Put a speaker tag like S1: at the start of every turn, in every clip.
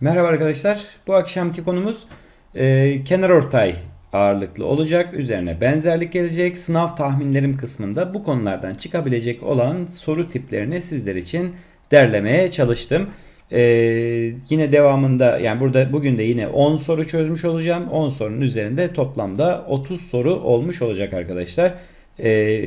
S1: Merhaba arkadaşlar. Bu akşamki konumuz e, kenar ortay ağırlıklı olacak. Üzerine benzerlik gelecek. Sınav tahminlerim kısmında bu konulardan çıkabilecek olan soru tiplerini sizler için derlemeye çalıştım. E, yine devamında yani burada bugün de yine 10 soru çözmüş olacağım. 10 sorunun üzerinde toplamda 30 soru olmuş olacak arkadaşlar. E,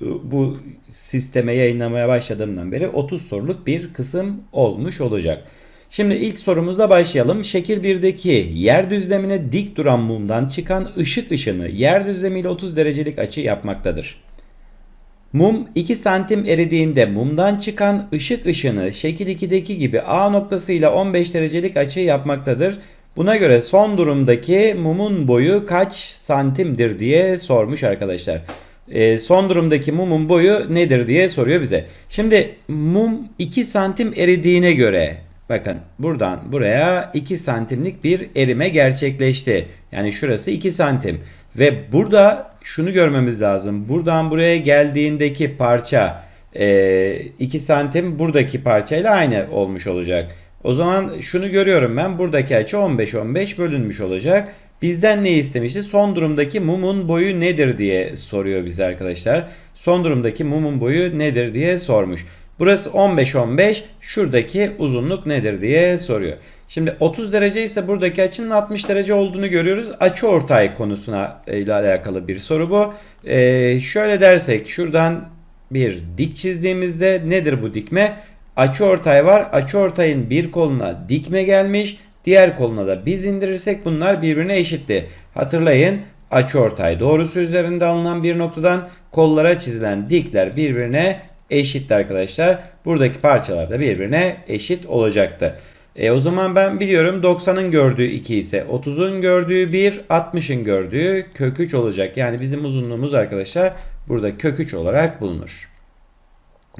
S1: bu- sisteme yayınlamaya başladığımdan beri 30 soruluk bir kısım olmuş olacak. Şimdi ilk sorumuzla başlayalım. Şekil 1'deki yer düzlemine dik duran mumdan çıkan ışık ışını yer düzlemiyle 30 derecelik açı yapmaktadır. Mum 2 santim eridiğinde mumdan çıkan ışık ışını şekil 2'deki gibi A noktasıyla 15 derecelik açı yapmaktadır. Buna göre son durumdaki mumun boyu kaç santimdir diye sormuş arkadaşlar. Ee, son durumdaki mumun boyu nedir diye soruyor bize. Şimdi mum 2 santim eridiğine göre bakın buradan buraya 2 santimlik bir erime gerçekleşti. Yani şurası 2 santim. Ve burada şunu görmemiz lazım. Buradan buraya geldiğindeki parça e, 2 santim buradaki parçayla aynı olmuş olacak. O zaman şunu görüyorum ben. Buradaki açı 15-15 bölünmüş olacak. Bizden ne istemişti? Son durumdaki mumun boyu nedir diye soruyor bize arkadaşlar. Son durumdaki mumun boyu nedir diye sormuş. Burası 15-15 şuradaki uzunluk nedir diye soruyor. Şimdi 30 derece ise buradaki açının 60 derece olduğunu görüyoruz. Açı ortay konusuna e, ile alakalı bir soru bu. Ee, şöyle dersek şuradan bir dik çizdiğimizde nedir bu dikme? Açı ortay var. Açı ortayın bir koluna dikme gelmiş. Diğer koluna da biz indirirsek bunlar birbirine eşitti. Hatırlayın açı ortay doğrusu üzerinde alınan bir noktadan kollara çizilen dikler birbirine eşitti arkadaşlar. Buradaki parçalar da birbirine eşit olacaktı. E o zaman ben biliyorum 90'ın gördüğü 2 ise 30'un gördüğü 1, 60'ın gördüğü kök 3 olacak. Yani bizim uzunluğumuz arkadaşlar burada kök 3 olarak bulunur.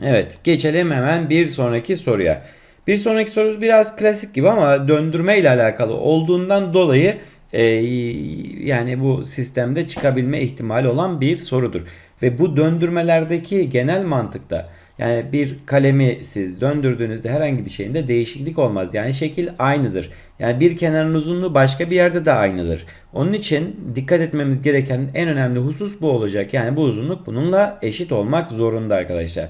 S1: Evet geçelim hemen bir sonraki soruya. Bir sonraki sorumuz biraz klasik gibi ama döndürme ile alakalı olduğundan dolayı e, yani bu sistemde çıkabilme ihtimali olan bir sorudur. Ve bu döndürmelerdeki genel mantıkta yani bir kalemi siz döndürdüğünüzde herhangi bir şeyinde değişiklik olmaz. Yani şekil aynıdır. Yani bir kenarın uzunluğu başka bir yerde de aynıdır. Onun için dikkat etmemiz gereken en önemli husus bu olacak. Yani bu uzunluk bununla eşit olmak zorunda arkadaşlar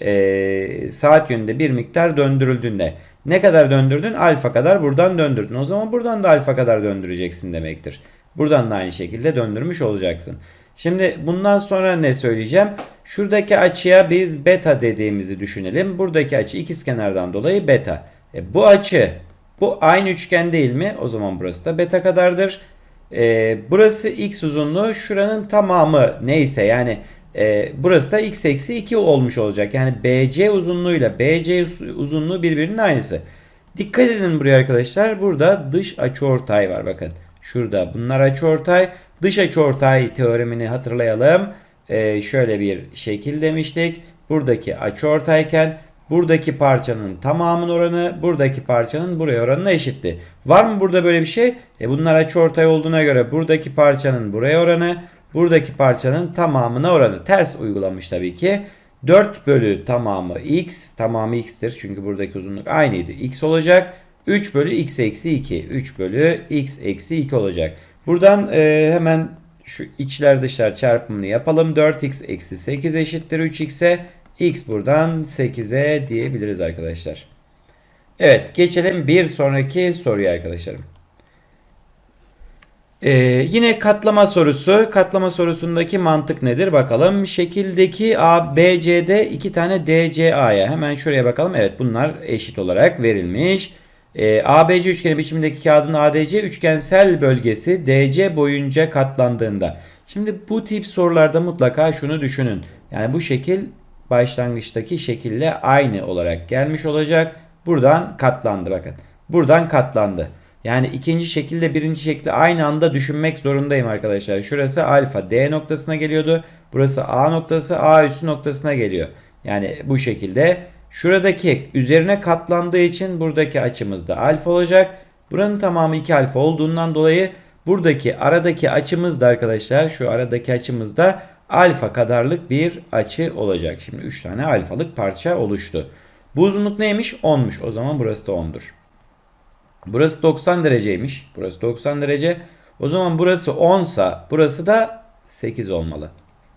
S1: e, saat yönünde bir miktar döndürüldüğünde ne kadar döndürdün? Alfa kadar buradan döndürdün. O zaman buradan da alfa kadar döndüreceksin demektir. Buradan da aynı şekilde döndürmüş olacaksın. Şimdi bundan sonra ne söyleyeceğim? Şuradaki açıya biz beta dediğimizi düşünelim. Buradaki açı ikizkenardan dolayı beta. E, bu açı bu aynı üçgen değil mi? O zaman burası da beta kadardır. E, burası x uzunluğu şuranın tamamı neyse yani e, burası da x eksi 2 olmuş olacak. Yani BC uzunluğuyla BC uzunluğu birbirinin aynısı. Dikkat edin buraya arkadaşlar. Burada dış açıortay var bakın. Şurada bunlar açıortay. Dış açıortay teoremini hatırlayalım. E, şöyle bir şekil demiştik. Buradaki açıortayken buradaki parçanın tamamının oranı buradaki parçanın buraya oranına eşitti. Var mı burada böyle bir şey? E bunlar açıortay olduğuna göre buradaki parçanın buraya oranı buradaki parçanın tamamına oranı. Ters uygulamış tabii ki. 4 bölü tamamı x. Tamamı x'tir. Çünkü buradaki uzunluk aynıydı. x olacak. 3 bölü x eksi 2. 3 bölü x eksi 2 olacak. Buradan e, hemen şu içler dışlar çarpımını yapalım. 4x eksi 8 eşittir 3x'e. x buradan 8'e diyebiliriz arkadaşlar. Evet geçelim bir sonraki soruya arkadaşlarım. Ee, yine katlama sorusu. Katlama sorusundaki mantık nedir bakalım. Şekildeki A, B, C'de iki tane DCA'ya. Hemen şuraya bakalım. Evet bunlar eşit olarak verilmiş. Ee, ABC üçgeni biçimindeki kağıdın ADC üçgensel bölgesi DC boyunca katlandığında. Şimdi bu tip sorularda mutlaka şunu düşünün. Yani bu şekil başlangıçtaki şekille aynı olarak gelmiş olacak. Buradan katlandı bakın. Buradan katlandı. Yani ikinci şekilde birinci şekli aynı anda düşünmek zorundayım arkadaşlar. Şurası alfa D noktasına geliyordu. Burası A noktası A üssü noktasına geliyor. Yani bu şekilde. Şuradaki üzerine katlandığı için buradaki açımız da alfa olacak. Buranın tamamı 2 alfa olduğundan dolayı buradaki aradaki açımız da arkadaşlar şu aradaki açımız da alfa kadarlık bir açı olacak. Şimdi 3 tane alfalık parça oluştu. Bu uzunluk neymiş? 10'muş. O zaman burası da 10'dur. Burası 90 dereceymiş. Burası 90 derece. O zaman burası 10 sa burası da 8 olmalı.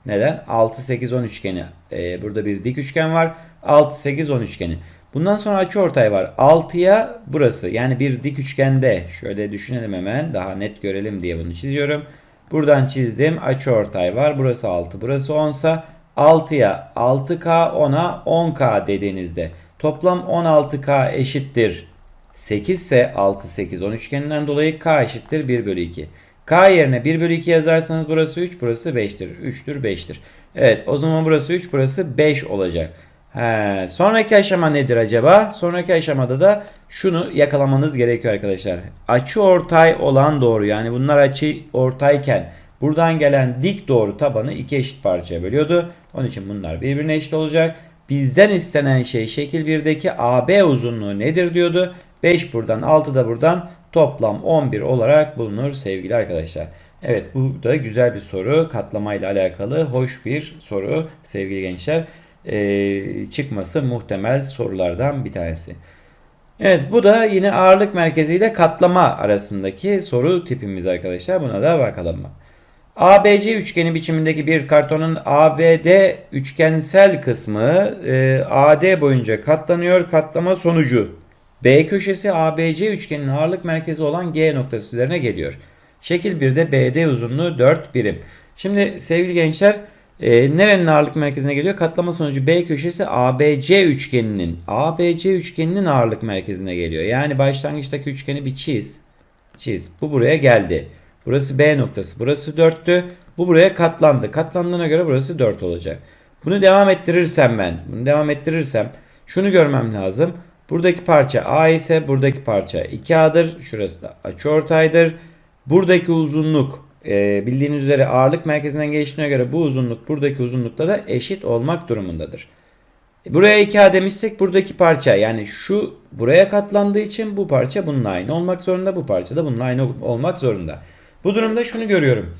S1: Neden? 6, 8, 10 üçgeni. Ee, burada bir dik üçgen var. 6, 8, 10 üçgeni. Bundan sonra açıortay var. 6'ya burası. Yani bir dik üçgende. Şöyle düşünelim hemen. Daha net görelim diye bunu çiziyorum. Buradan çizdim. Açıortay var. Burası 6. Burası 10 sa 6'ya 6K 10'a 10K dediğinizde toplam 16K eşittir 8 ise 6 8 10 üçgeninden dolayı K eşittir 1 bölü 2. K yerine 1 bölü 2 yazarsanız burası 3 burası 5'tir. 3'tür 5'tir. Evet o zaman burası 3 burası 5 olacak. He, sonraki aşama nedir acaba? Sonraki aşamada da şunu yakalamanız gerekiyor arkadaşlar. Açı ortay olan doğru yani bunlar açı ortayken buradan gelen dik doğru tabanı iki eşit parçaya bölüyordu. Onun için bunlar birbirine eşit olacak. Bizden istenen şey şekil 1'deki AB uzunluğu nedir diyordu. 5 buradan 6 da buradan toplam 11 olarak bulunur sevgili arkadaşlar. Evet bu da güzel bir soru. Katlamayla alakalı hoş bir soru sevgili gençler. Ee, çıkması muhtemel sorulardan bir tanesi. Evet bu da yine ağırlık merkezi ile katlama arasındaki soru tipimiz arkadaşlar. Buna da bakalım. ABC üçgeni biçimindeki bir kartonun ABD üçgensel kısmı e, AD boyunca katlanıyor. Katlama sonucu B köşesi ABC üçgeninin ağırlık merkezi olan G noktası üzerine geliyor. Şekil 1'de BD uzunluğu 4 birim. Şimdi sevgili gençler e, nerenin ağırlık merkezine geliyor? Katlama sonucu B köşesi ABC üçgeninin ABC üçgeninin ağırlık merkezine geliyor. Yani başlangıçtaki üçgeni bir çiz. Çiz. Bu buraya geldi. Burası B noktası. Burası 4'tü. Bu buraya katlandı. Katlandığına göre burası 4 olacak. Bunu devam ettirirsem ben, bunu devam ettirirsem şunu görmem lazım. Buradaki parça A ise buradaki parça 2A'dır. Şurası da açıortaydır. Buradaki uzunluk e, bildiğiniz üzere ağırlık merkezinden geçtiğine göre bu uzunluk buradaki uzunlukla da eşit olmak durumundadır. E, Buraya 2A demişsek buradaki parça yani şu buraya katlandığı için bu parça bununla aynı olmak zorunda. Bu parça da bununla aynı olmak zorunda. Bu durumda şunu görüyorum.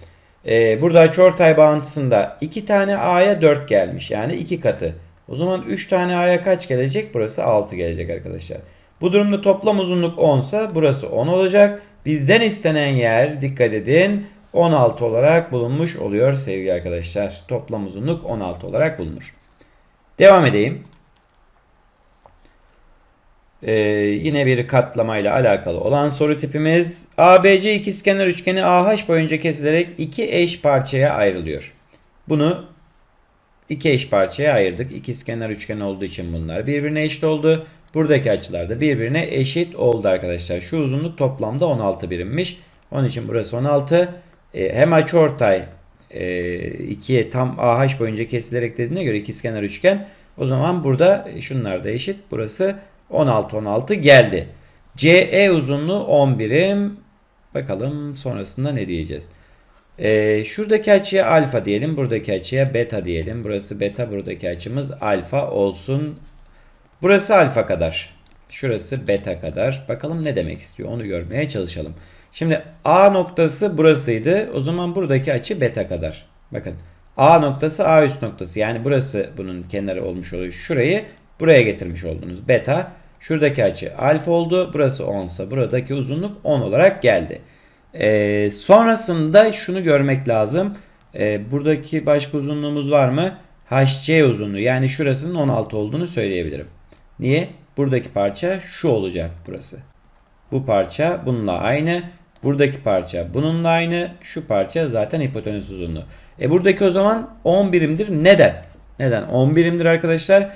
S1: Ee, burada açıortay bağıntısında 2 tane A'ya 4 gelmiş. Yani 2 katı. O zaman 3 tane A'ya kaç gelecek? Burası 6 gelecek arkadaşlar. Bu durumda toplam uzunluk 10 ise burası 10 olacak. Bizden istenen yer dikkat edin 16 olarak bulunmuş oluyor sevgili arkadaşlar. Toplam uzunluk 16 olarak bulunur. Devam edeyim. Ee, yine bir katlamayla alakalı olan soru tipimiz ABC ikizkenar üçgeni AH boyunca kesilerek iki eş parçaya ayrılıyor. Bunu iki eş parçaya ayırdık. İkizkenar üçgen olduğu için bunlar birbirine eşit oldu. Buradaki açılar da birbirine eşit oldu arkadaşlar. Şu uzunluk toplamda 16 birimmiş. Onun için burası 16. Ee, hem açıortay e, ikiye tam AH boyunca kesilerek dediğine göre ikizkenar üçgen. O zaman burada şunlar da eşit. Burası 16 16 geldi. CE uzunluğu 10 birim. Bakalım sonrasında ne diyeceğiz. Ee, şuradaki açıya alfa diyelim. Buradaki açıya beta diyelim. Burası beta. Buradaki açımız alfa olsun. Burası alfa kadar. Şurası beta kadar. Bakalım ne demek istiyor. Onu görmeye çalışalım. Şimdi A noktası burasıydı. O zaman buradaki açı beta kadar. Bakın A noktası A üst noktası. Yani burası bunun kenarı olmuş oluyor. Şurayı buraya getirmiş oldunuz. Beta. Şuradaki açı alfa oldu. Burası 10 ise buradaki uzunluk 10 olarak geldi. Ee, sonrasında şunu görmek lazım. Ee, buradaki başka uzunluğumuz var mı? HC uzunluğu. Yani şurasının 16 olduğunu söyleyebilirim. Niye? Buradaki parça şu olacak burası. Bu parça bununla aynı. Buradaki parça bununla aynı. Şu parça zaten hipotenüs uzunluğu. E buradaki o zaman 10 birimdir. Neden? Neden? 10 birimdir arkadaşlar.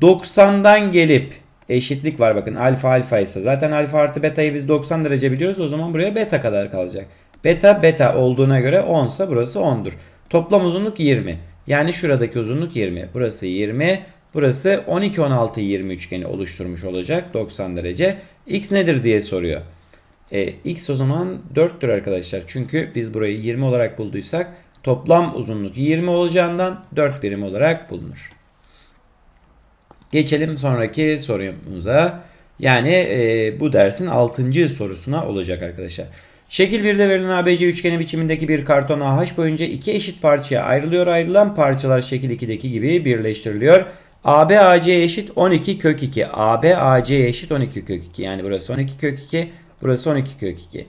S1: 90'dan gelip eşitlik var bakın alfa alfa ise zaten alfa artı beta'yı biz 90 derece biliyoruz o zaman buraya beta kadar kalacak. Beta beta olduğuna göre 10 ise burası 10'dur. Toplam uzunluk 20. Yani şuradaki uzunluk 20. Burası 20. Burası 12 16 20 üçgeni oluşturmuş olacak 90 derece. X nedir diye soruyor. E, X o zaman 4'tür arkadaşlar. Çünkü biz burayı 20 olarak bulduysak toplam uzunluk 20 olacağından 4 birim olarak bulunur. Geçelim sonraki sorumuza. Yani e, bu dersin 6. sorusuna olacak arkadaşlar. Şekil 1'de verilen ABC üçgeni biçimindeki bir karton AH boyunca iki eşit parçaya ayrılıyor. Ayrılan parçalar şekil 2'deki gibi birleştiriliyor. AB AC eşit 12 kök 2. AB AC eşit 12 kök 2. Yani burası 12 kök 2. Burası 12 kök 2.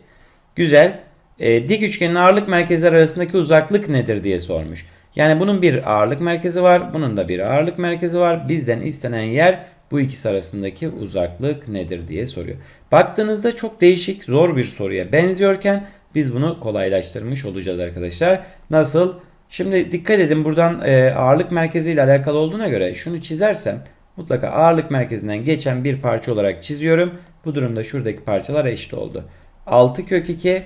S1: Güzel. E, dik üçgenin ağırlık merkezleri arasındaki uzaklık nedir diye sormuş. Yani bunun bir ağırlık merkezi var. Bunun da bir ağırlık merkezi var. Bizden istenen yer bu ikisi arasındaki uzaklık nedir diye soruyor. Baktığınızda çok değişik, zor bir soruya benziyorken biz bunu kolaylaştırmış olacağız arkadaşlar. Nasıl? Şimdi dikkat edin buradan e, ağırlık merkezi ile alakalı olduğuna göre şunu çizersem mutlaka ağırlık merkezinden geçen bir parça olarak çiziyorum. Bu durumda şuradaki parçalar eşit oldu. 6 kök 2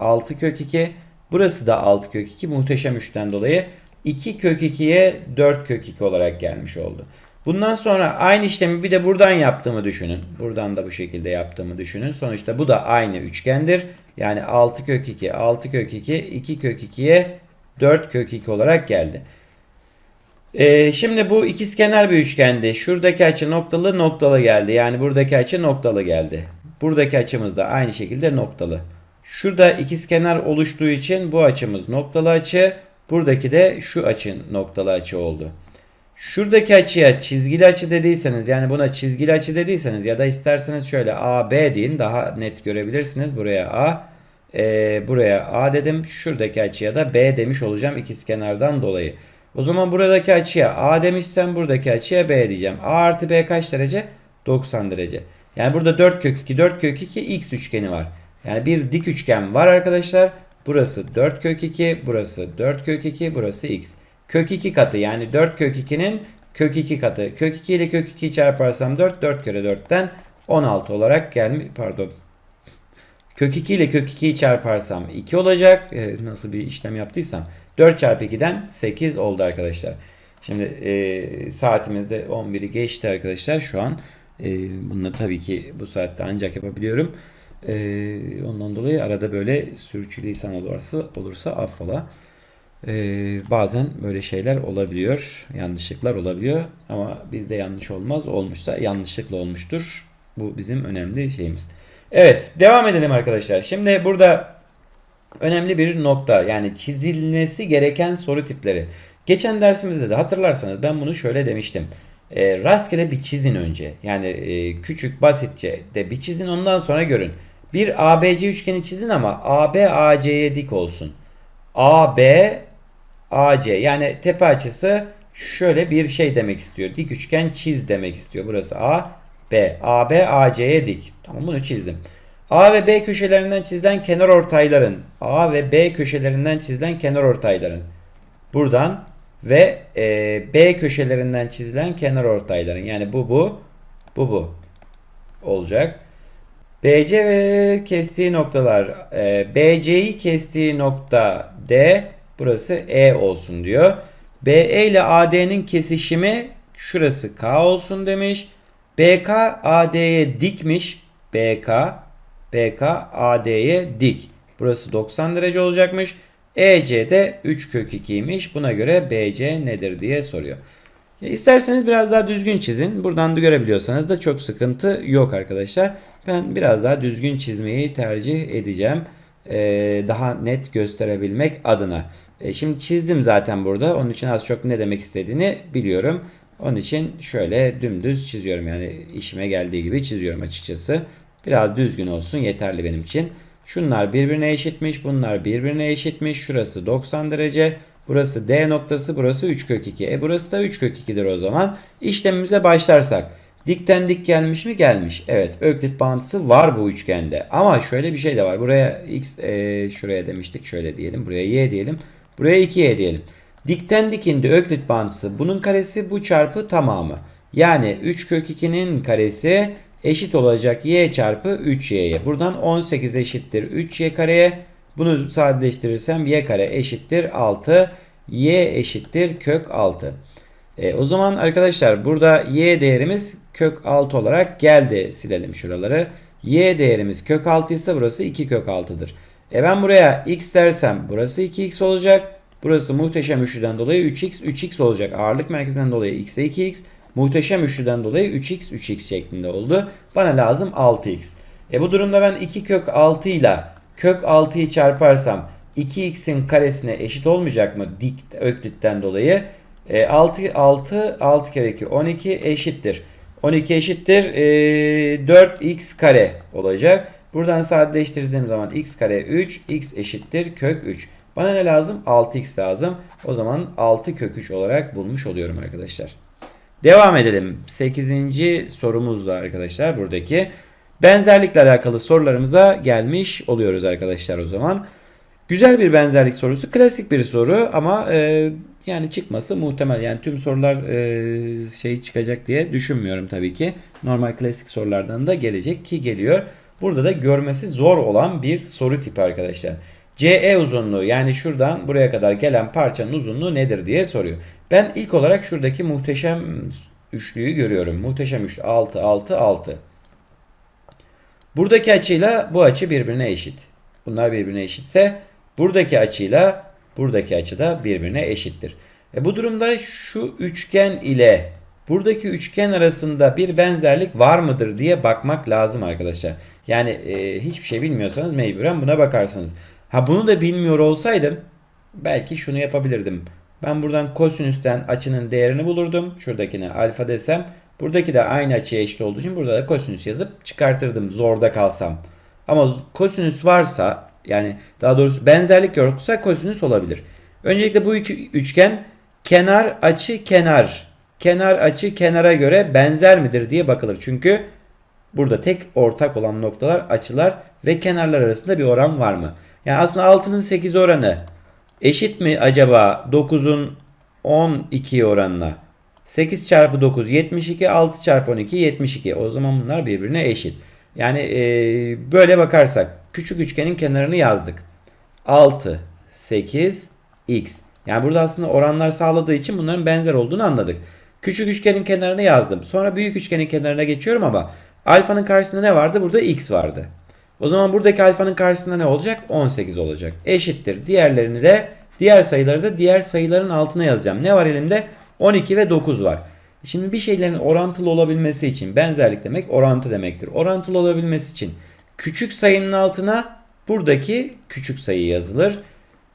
S1: 6 kök 2 burası da 6 kök 2 muhteşem üçten dolayı 2 kök 2'ye 4 kök 2 olarak gelmiş oldu. Bundan sonra aynı işlemi bir de buradan yaptığımı düşünün. Buradan da bu şekilde yaptığımı düşünün. Sonuçta bu da aynı üçgendir. Yani 6 kök 2, 6 kök 2, 2 kök 2'ye 4 kök 2 olarak geldi. Ee, şimdi bu ikizkenar bir üçgendi. Şuradaki açı noktalı noktalı geldi. Yani buradaki açı noktalı geldi. Buradaki açımız da aynı şekilde noktalı. Şurada ikizkenar oluştuğu için bu açımız noktalı açı. Buradaki de şu açı noktalı açı oldu. Şuradaki açıya çizgili açı dediyseniz yani buna çizgili açı dediyseniz ya da isterseniz şöyle AB deyin daha net görebilirsiniz. Buraya A, e, buraya A dedim. Şuradaki açıya da B demiş olacağım ikizkenardan dolayı. O zaman buradaki açıya A demişsem buradaki açıya B diyeceğim. A artı B kaç derece? 90 derece. Yani burada 4 kök 2, 4 kök 2 x üçgeni var. Yani bir dik üçgen var arkadaşlar. Burası 4 kök 2, burası 4 kök 2, burası x. Kök 2 katı yani 4 kök 2'nin kök 2 katı. Kök 2 ile kök 2'yi çarparsam 4, 4 kere 4'ten 16 olarak gelmiş. Pardon. Kök 2 ile kök 2'yi çarparsam 2 olacak. Ee, nasıl bir işlem yaptıysam. 4 çarpı 2'den 8 oldu arkadaşlar. Şimdi e, saatimizde 11'i geçti arkadaşlar şu an. E, bunları tabii ki bu saatte ancak yapabiliyorum. E, ondan dolayı arada böyle sürçülisan olursa, olursa affola. E, bazen böyle şeyler olabiliyor. Yanlışlıklar olabiliyor. Ama bizde yanlış olmaz. Olmuşsa yanlışlıkla olmuştur. Bu bizim önemli şeyimiz. Evet devam edelim arkadaşlar. Şimdi burada önemli bir nokta yani çizilmesi gereken soru tipleri. Geçen dersimizde de hatırlarsanız ben bunu şöyle demiştim. E, rastgele bir çizin önce. Yani e, küçük basitçe de bir çizin ondan sonra görün. Bir ABC üçgeni çizin ama AB AC'ye dik olsun. AB AC yani tepe açısı şöyle bir şey demek istiyor. Dik üçgen çiz demek istiyor. Burası A, B. AB AC'ye dik. Tamam bunu çizdim. A ve B köşelerinden çizilen kenar ortayların A ve B köşelerinden çizilen kenar ortayların buradan ve e, B köşelerinden çizilen kenar ortayların yani bu bu bu bu olacak. BC ve kestiği noktalar e, BC'yi kestiği nokta D burası E olsun diyor. BE ile AD'nin kesişimi şurası K olsun demiş. BK AD'ye dikmiş. BK BK AD'ye dik. Burası 90 derece olacakmış. EC de 3 kök 2'ymiş. Buna göre BC nedir diye soruyor. Ya isterseniz biraz daha düzgün çizin. Buradan da görebiliyorsanız da çok sıkıntı yok arkadaşlar. Ben biraz daha düzgün çizmeyi tercih edeceğim. Ee, daha net gösterebilmek adına. Ee, şimdi çizdim zaten burada. Onun için az çok ne demek istediğini biliyorum. Onun için şöyle dümdüz çiziyorum. Yani işime geldiği gibi çiziyorum açıkçası. Biraz düzgün olsun yeterli benim için. Şunlar birbirine eşitmiş. Bunlar birbirine eşitmiş. Şurası 90 derece. Burası D noktası. Burası 3 kök 2. E burası da 3 kök 2'dir o zaman. İşlemimize başlarsak. Dikten dik gelmiş mi? Gelmiş. Evet. Öklit bağıntısı var bu üçgende. Ama şöyle bir şey de var. Buraya x e, şuraya demiştik. Şöyle diyelim. Buraya y diyelim. Buraya 2y diyelim. Dikten dikinde öklit bağıntısı bunun karesi bu çarpı tamamı. Yani 3 kök 2'nin karesi eşit olacak y çarpı 3y'ye. Buradan 18 eşittir 3y kareye. Bunu sadeleştirirsem y kare eşittir 6. y eşittir kök 6. E, o zaman arkadaşlar burada y değerimiz kök 6 olarak geldi. Silelim şuraları. y değerimiz kök 6 ise burası 2 kök 6'dır. E ben buraya x dersem burası 2x olacak. Burası muhteşem üçlüden dolayı 3x 3x olacak. Ağırlık merkezinden dolayı x'e 2x. Muhteşem üçlüden dolayı 3x 3x şeklinde oldu. Bana lazım 6x. E bu durumda ben 2 kök 6 ile kök 6'yı çarparsam 2x'in karesine eşit olmayacak mı dik öklitten dolayı? E, 6, 6, 6 kere 2 12 eşittir. 12 eşittir e, 4x kare olacak. Buradan sadeleştirdiğim zaman x kare 3, x eşittir kök 3. Bana ne lazım? 6x lazım. O zaman 6 kök 3 olarak bulmuş oluyorum arkadaşlar. Devam edelim. 8. sorumuzda arkadaşlar buradaki. Benzerlikle alakalı sorularımıza gelmiş oluyoruz arkadaşlar o zaman. Güzel bir benzerlik sorusu. Klasik bir soru ama e, yani çıkması muhtemel. Yani tüm sorular e, şey çıkacak diye düşünmüyorum tabii ki. Normal klasik sorulardan da gelecek ki geliyor. Burada da görmesi zor olan bir soru tipi arkadaşlar. CE uzunluğu yani şuradan buraya kadar gelen parçanın uzunluğu nedir diye soruyor. Ben ilk olarak şuradaki muhteşem üçlüyü görüyorum. Muhteşem üçlü 6 6 6. Buradaki açıyla bu açı birbirine eşit. Bunlar birbirine eşitse buradaki açıyla buradaki açı da birbirine eşittir. E bu durumda şu üçgen ile buradaki üçgen arasında bir benzerlik var mıdır diye bakmak lazım arkadaşlar. Yani e, hiçbir şey bilmiyorsanız mecburen buna bakarsınız. Ha bunu da bilmiyor olsaydım belki şunu yapabilirdim. Ben buradan kosinüsten açının değerini bulurdum. Şuradakine alfa desem. Buradaki de aynı açıya eşit olduğu için burada da kosinüs yazıp çıkartırdım zorda kalsam. Ama kosinüs varsa yani daha doğrusu benzerlik yoksa kosinüs olabilir. Öncelikle bu iki üçgen kenar açı kenar. Kenar açı kenara göre benzer midir diye bakılır. Çünkü burada tek ortak olan noktalar açılar ve kenarlar arasında bir oran var mı? Yani aslında 6'nın 8 oranı eşit mi acaba 9'un 12 oranına? 8 çarpı 9 72 6 çarpı 12 72. O zaman bunlar birbirine eşit. Yani e, böyle bakarsak küçük üçgenin kenarını yazdık. 6 8 x. Yani burada aslında oranlar sağladığı için bunların benzer olduğunu anladık. Küçük üçgenin kenarını yazdım. Sonra büyük üçgenin kenarına geçiyorum ama alfanın karşısında ne vardı? Burada x vardı. O zaman buradaki alfanın karşısında ne olacak? 18 olacak. Eşittir. Diğerlerini de diğer sayıları da diğer sayıların altına yazacağım. Ne var elimde? 12 ve 9 var. Şimdi bir şeylerin orantılı olabilmesi için benzerlik demek orantı demektir. Orantılı olabilmesi için küçük sayının altına buradaki küçük sayı yazılır.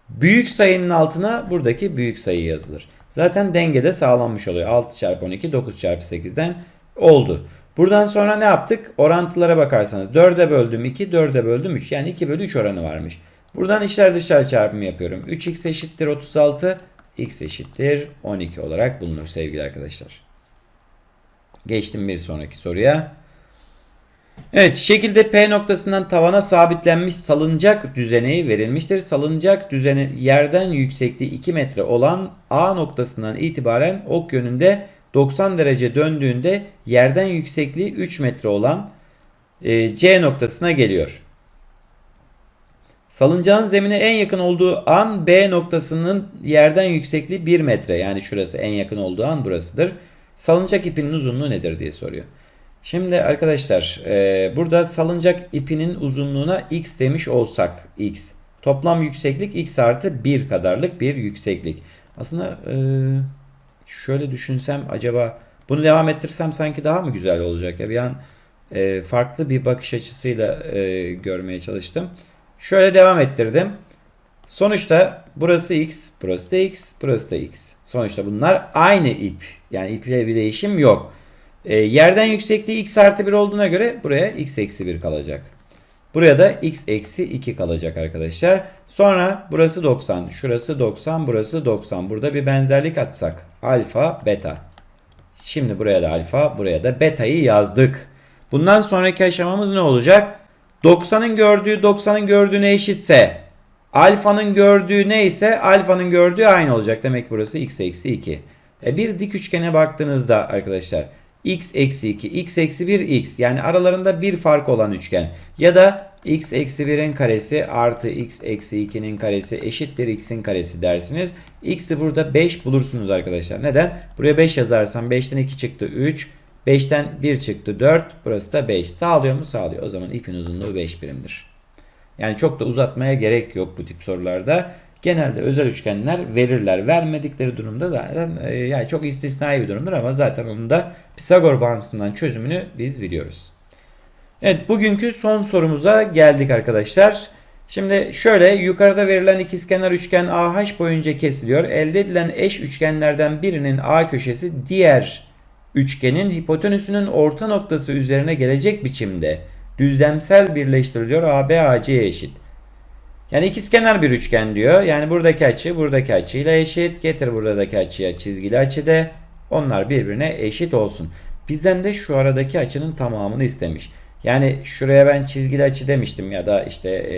S1: Büyük sayının altına buradaki büyük sayı yazılır. Zaten dengede sağlanmış oluyor. 6 çarpı 12 9 çarpı 8'den oldu. Buradan sonra ne yaptık? Orantılara bakarsanız 4'e böldüm 2, 4'e böldüm 3. Yani 2 bölü 3 oranı varmış. Buradan içler dışlar çarpımı yapıyorum. 3x eşittir 36, x eşittir 12 olarak bulunur sevgili arkadaşlar. Geçtim bir sonraki soruya. Evet şekilde P noktasından tavana sabitlenmiş salıncak düzeneği verilmiştir. Salıncak düzeni yerden yüksekliği 2 metre olan A noktasından itibaren ok yönünde 90 derece döndüğünde yerden yüksekliği 3 metre olan e, C noktasına geliyor. Salıncağın zemine en yakın olduğu an B noktasının yerden yüksekliği 1 metre. Yani şurası en yakın olduğu an burasıdır. Salıncak ipinin uzunluğu nedir diye soruyor. Şimdi arkadaşlar e, burada salıncak ipinin uzunluğuna x demiş olsak x. Toplam yükseklik x artı 1 kadarlık bir yükseklik. Aslında e, şöyle düşünsem acaba bunu devam ettirsem sanki daha mı güzel olacak? Ya bir an e, farklı bir bakış açısıyla e, görmeye çalıştım. Şöyle devam ettirdim. Sonuçta burası x, burası da x, burası da x. Sonuçta bunlar aynı ip. Yani iple bir değişim yok. E, yerden yüksekliği x artı 1 olduğuna göre buraya x eksi 1 kalacak. Buraya da x eksi 2 kalacak arkadaşlar. Sonra burası 90, şurası 90, burası 90. Burada bir benzerlik atsak. Alfa, beta. Şimdi buraya da alfa, buraya da beta'yı yazdık. Bundan sonraki aşamamız ne olacak? 90'ın gördüğü 90'ın gördüğüne eşitse alfanın gördüğü neyse alfanın gördüğü aynı olacak. Demek ki burası x eksi 2. E bir dik üçgene baktığınızda arkadaşlar x eksi 2, x eksi 1 x yani aralarında bir fark olan üçgen ya da x eksi 1'in karesi artı x eksi 2'nin karesi eşittir x'in karesi dersiniz. X'i burada 5 bulursunuz arkadaşlar. Neden? Buraya 5 yazarsam 5'ten 2 çıktı 3. 5'ten 1 çıktı 4. Burası da 5. Sağlıyor mu? Sağlıyor. O zaman ipin uzunluğu 5 birimdir. Yani çok da uzatmaya gerek yok bu tip sorularda. Genelde özel üçgenler verirler. Vermedikleri durumda zaten e, yani çok istisnai bir durumdur ama zaten onun da Pisagor bağıntısından çözümünü biz biliyoruz. Evet bugünkü son sorumuza geldik arkadaşlar. Şimdi şöyle yukarıda verilen ikizkenar üçgen AH boyunca kesiliyor. Elde edilen eş üçgenlerden birinin A köşesi diğer üçgenin hipotenüsünün orta noktası üzerine gelecek biçimde düzlemsel birleştiriliyor. AB AC'ye eşit. Yani ikizkenar bir üçgen diyor. Yani buradaki açı buradaki açıyla eşit. Getir buradaki açıya çizgili açı de. Onlar birbirine eşit olsun. Bizden de şu aradaki açının tamamını istemiş. Yani şuraya ben çizgili açı demiştim ya da işte e,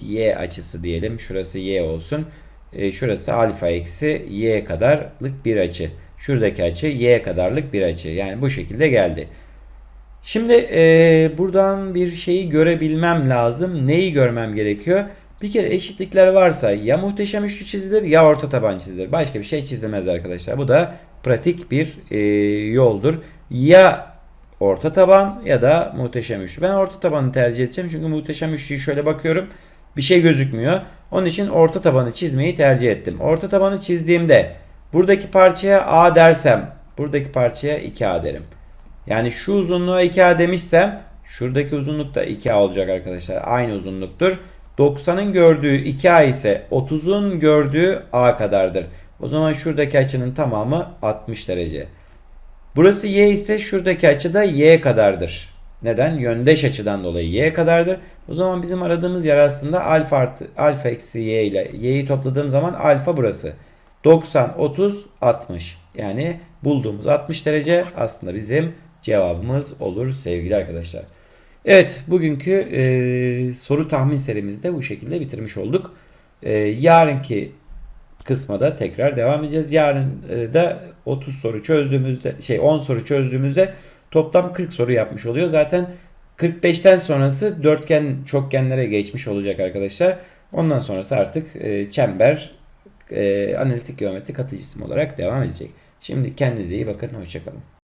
S1: y açısı diyelim. Şurası y olsun. E, şurası alfa eksi y kadarlık bir açı. Şuradaki açı y kadarlık bir açı. Yani bu şekilde geldi. Şimdi e, buradan bir şeyi görebilmem lazım. Neyi görmem gerekiyor? Bir kere eşitlikler varsa ya muhteşem üçlü çizilir ya orta taban çizilir. Başka bir şey çizilmez arkadaşlar. Bu da pratik bir e, yoldur. Ya orta taban ya da muhteşem üçlü. Ben orta tabanı tercih edeceğim çünkü muhteşem üçlüyü şöyle bakıyorum. Bir şey gözükmüyor. Onun için orta tabanı çizmeyi tercih ettim. Orta tabanı çizdiğimde buradaki parçaya A dersem buradaki parçaya 2A derim. Yani şu uzunluğa 2A demişsem şuradaki uzunluk da 2A olacak arkadaşlar. Aynı uzunluktur. 90'ın gördüğü 2A ise 30'un gördüğü A kadardır. O zaman şuradaki açının tamamı 60 derece. Burası y ise şuradaki açı da y kadardır. Neden? Yöndeş açıdan dolayı y kadardır. O zaman bizim aradığımız yer aslında alfa artı alfa eksi y ile y'yi topladığım zaman alfa burası. 90, 30, 60. Yani bulduğumuz 60 derece aslında bizim cevabımız olur sevgili arkadaşlar. Evet bugünkü e, soru tahmin serimizde bu şekilde bitirmiş olduk. E, yarınki kısma da tekrar devam edeceğiz. Yarın e, da 30 soru çözdüğümüzde şey 10 soru çözdüğümüzde toplam 40 soru yapmış oluyor. Zaten 45'ten sonrası dörtgen çokgenlere geçmiş olacak arkadaşlar. Ondan sonrası artık e, çember e, analitik geometri katı cisim olarak devam edecek. Şimdi kendinize iyi bakın. Hoşçakalın.